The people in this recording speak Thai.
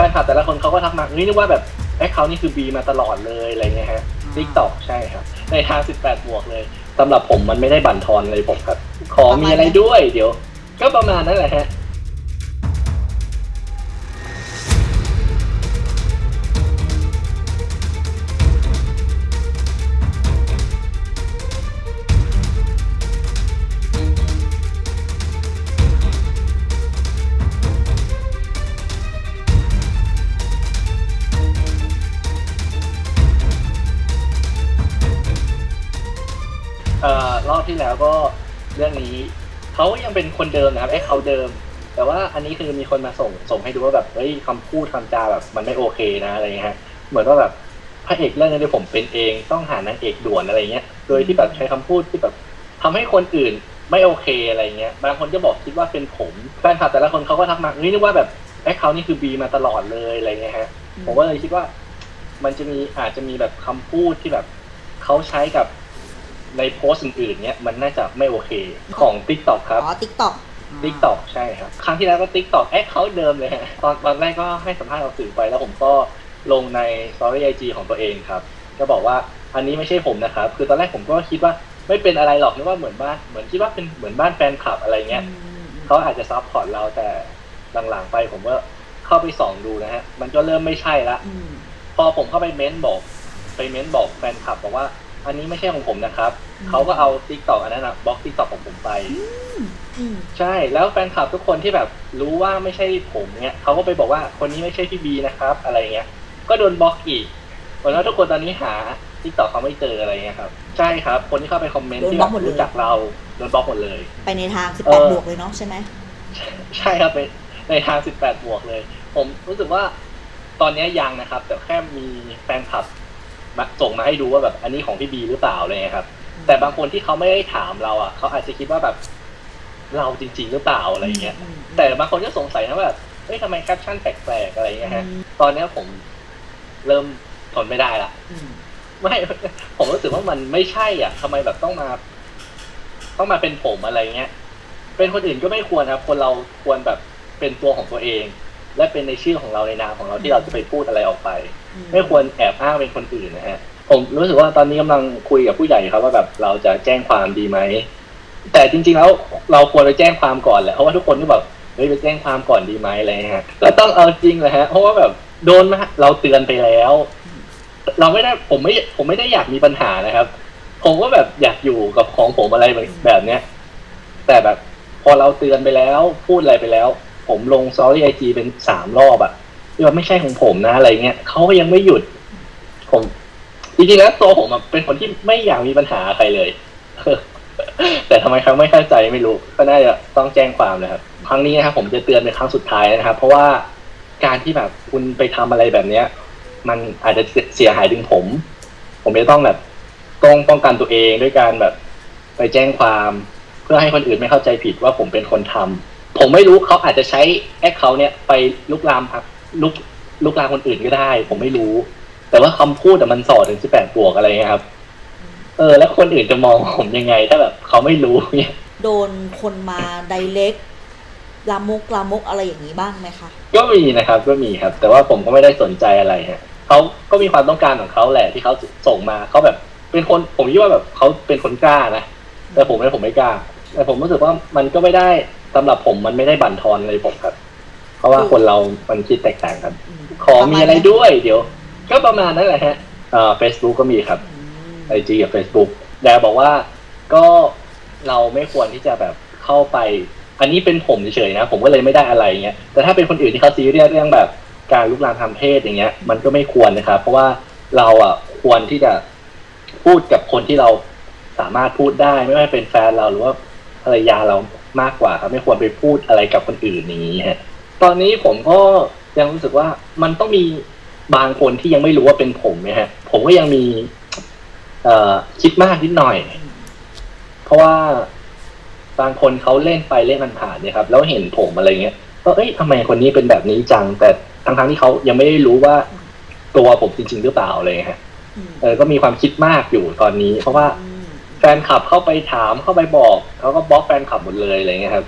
ฟนคลับแต่ละคนเขาก็ทักมาเฮ้ยนึกว่าแบบแอคเคาท์นี่คือบีมาตลอดเลยอะไรเงี้ยฮะทิกตอกใช่ครับ ในทาง18 บวกเลยสำหรับผมมันไม่ได้บั่นทอนเลยผมครับ ขอมีอะไรด้วยเดี๋ยว ก็ประมาณนั้นแหละฮะ แล้วก็เรื่องนี้เขายังเป็นคนเดิมนะครับไอ้เขาเดิม แต่ว่าอันนี้คือมีคนมาส่งส่งให้ดูว่าแบบเฮ้ยคำพูดคำจาแบบมันไม่โอเคนะอะไรเงี้ยเหมือนว่าแบบพระเอกเรื่องนี้ผมเป็นเองต้องหานางเอกด่วนอะไรเงี้ย โดยที่แบบใช้คำพูดที่แบบทำให้คนอื่นไม่โอเคอะไรเงี้ย บางคนก็บอกคิดว่าเป็นผมแฟนคลับแต่ละคนเขาก็ทักมาเฮ้ยนึกว่าแบบไอ้เขานี่คือบีมาตลอดเลยอะไรเงี้ยฮะผมก็เลยคิดว่า มันจะมีอาจจะมีแบบคำพูดที่แบบเขาใช้กับ ในโพสต์อื่นๆเนี้ยมันน่าจะไม่โอเคของ t ิ k t o k ครับอ๋อติ๊กต็อก t ิ k t o k ใช่ครับ ครั้งที่แล้วก็ t ิ k t o k แอคเขาเดิมเลยฮะตอนตอนแรกก็ให้สัมภาษณ์เราสื่อไปแล้วผมก็ลงใน Story IG ของตัวเองครับ ก็บอกว่าอันนี้ไม่ใช่ผมนะครับ คือตอนแรกผมก็คิดว่าไม่เป็นอะไรหรอกนึกว่าเหมือนบ้านเหมือนคิดว่าเป็นเหมือนบ้านแฟนคลับอะไรเงี้ยเขาอาจจะซัพพอร์ตเราแต่หลังๆไปผมก็เข้าไปส่องดูนะฮะมันก็เริ่มไม่ใช่ละอืมพอผมเข้าไปเม้นบอก ไปเม้นบอกแฟนคลับบอกว่า อันนี้ไม่ใช่ของผมนะครับอืมเขาก็เอาทิกตอกอันนั้นอะบล็อกทิกตอกของผมไป อืมใช่ แล้วแฟนคลับทุกคนที่แบบรู้ว่าไม่ใช่ผมเนี่ยเขาก็ไปบอกว่าคนนี้ไม่ใช่พี่บีนะครับ อะไรเงี้ย ก็โดนบล็อกอีกเพราะฉะนั้นทุกคนตอนนี้หาทิกตอกเขาไม่เจออะไรเงี้ยครับ ใช่ครับ คนที่เข้าไปคอมเมนต์ที่แบบรู้จักเราโดนบล็อกหมดเลย ไปในทางเออ18บวกเลยเนาะใช่ไหมใช่ครับในในทาง18บวกเลย ผมรู้สึกว่าตอนนี้ยังนะครับ แต่แค่มีแฟนคลับมา ส่งมาให้ดูว่าแบบอันนี้ของพี่บีหรือเปล่าอะไรเงี้ยครับ แต่บางคนที่เขาไม่ได้ถามเราอะเขาอาจจะคิดว่าแบบเราจริง ๆ หรือเปล่าอะไรเงี้ยมแต่บางคนก็สงสัยนะว่าแบบเฮ้ยทำไมแคปชั่นแปลกๆอะไรเงี้ยฮะอืมตอนนี้ผมเริ่มทนไม่ได้ละอืมไม่ผมรู้สึกว่ามันไม่ใช่อะทำไมแบบต้องมา ต้องมาเป็นผมอะไรเงี้ยเป็นคนอื่นก็ไม่ควรครับ คนเราควรแบบเป็นตัวของตัวเอง และเป็นในชื่อของเราในนามของเราที่เราจะไปพูดอะไรออกไป ไม่ควรแอบอ้างเป็นคนอื่นนะฮะผมรู้สึกว่าตอนนี้กำลังคุยกับผู้ใหญ่ครับว่าแบบเราจะแจ้งความดีไหมแต่จริงๆแล้วเราควรไปแจ้งความก่อนแหละเพราะว่าทุกคนก็แบบเฮ้ยไปแจ้งความก่อนดีไหมอะไรเงี้ยฮะแล้วต้องเอาจริงเลยฮะเพราะว่าแบบโดนมาเราเตือนไปแล้ว เราไม่ได้ผมไม่ผมไม่ได้อยากมีปัญหานะครับ ผมก็แบบอยากอยู่กับของผมอะไรแบบเนี้ยแต่แบบ พอเราเตือนไปแล้ว พูดอะไรไปแล้ว ผมลงซอรี่ไอจีเป็นสามรอบอะที่ว่าไม่ใช่ของผมนะอะไรเงี้ยเขาก็ยังไม่หยุด ผมจริงๆแล้วตัวผมอะเป็นคนที่ไม่อยากมีปัญหาใครเลย แต่ทำไมเขาไม่เข้าใจไม่รู้ ก็น่าจะต้องแจ้งความนะครับ ครั้งนี้นะครับผมจะเตือนเป็นครั้งสุดท้ายนะครับ เพราะว่าการที่แบบคุณไปทำอะไรแบบเนี้ย มันอาจจะเสียหายถึงผม ผมจะต้องแบบต้องป้องกันตัวเองด้วยการแบบ ไปแจ้งความ เพื่อให้คนอื่นไม่เข้าใจผิดว่าผมเป็นคนทำ ผมไม่รู้เขาอาจจะใช้แอคเขาเนี่ยไปลุกลามครับลุกลุกลามคนอื่นก็ได้ ผมไม่รู้ แต่ว่าคำพูดแต่มันสอดถึงสิบแปดบวกอะไรเงี้ยครับ เออ แล้วคนอื่นจะมองผมยังไง ถ้าแบบเขาไม่รู้เนี่ยโดนคนมาไดเล็กลามกลามกอะไรอย่างนี้บ้างไหมคะ ก็มีนะครับ ก็มีครับ แต่ว่าผมก็ไม่ได้สนใจอะไรฮะเขาก็มีความต้องการของเขาแหละที่เขาส่งมาเขาแบบเป็นคนผมคิดว่าแบบเขาเป็นคนกล้านะแต่ผมเนี่ยผมไม่กล้า แต่ผมรู้สึกว่ามันก็ไม่ได้ สำหรับผมมันไม่ได้บั่นทอนเลยผมครับ เพราะว่าคนเรา มันคิดแตกต่างกันอืมขอมีอะไรด้วย เดี๋ยว ก็ประมาณนั้นแหละฮะเอ่อเฟซบุ๊กก็มีครับอืมไอจีกับเฟซบุ๊กแดบอกว่าก็เราไม่ควรที่จะแบบเข้าไป อันนี้เป็นผมเฉยๆนะ ผมก็เลยไม่ได้อะไรเงี้ย แต่ถ้าเป็นคนอื่นที่เขาซีเรียสเรื่องแบบการลุกลามทางเพศอย่างเงี้ย มันก็ไม่ควรนะครับ เพราะว่าเราอะควรที่จะพูดกับคนที่เราสามารถพูดได้ ไม่ว่าเป็นแฟนเราหรือว่าภรรยาเรา มากกว่าครับไม่ควรไปพูดอะไรกับคนอื่นนี้ฮะตอนนี้ผมก็ยังรู้สึกว่ามันต้องมีบางคนที่ยังไม่รู้ว่าเป็นผมนะฮะ ผมก็ยังมี เอ่อคิดมากนิดหน่อย เพราะว่าบางคนเขาเล่นไปเล่นมันผ่านเนี่ยครับ แล้วเห็นผมอะไรเงี้ยก็เอ้ยทำไมคนนี้เป็นแบบนี้จัง แต่ทั้งทั้งๆที่เขายังไม่ได้รู้ว่าตัวผมจริง ๆ หรือเปล่าอะไรเลยฮะเออก็มีความคิดมากอยู่ตอนนี้ เพราะว่า แฟนคลับเข้าไปถามเข้าไปบอกเขาก็บล็อกแฟนคลับหมดเลยอะไรเงี้ยครับ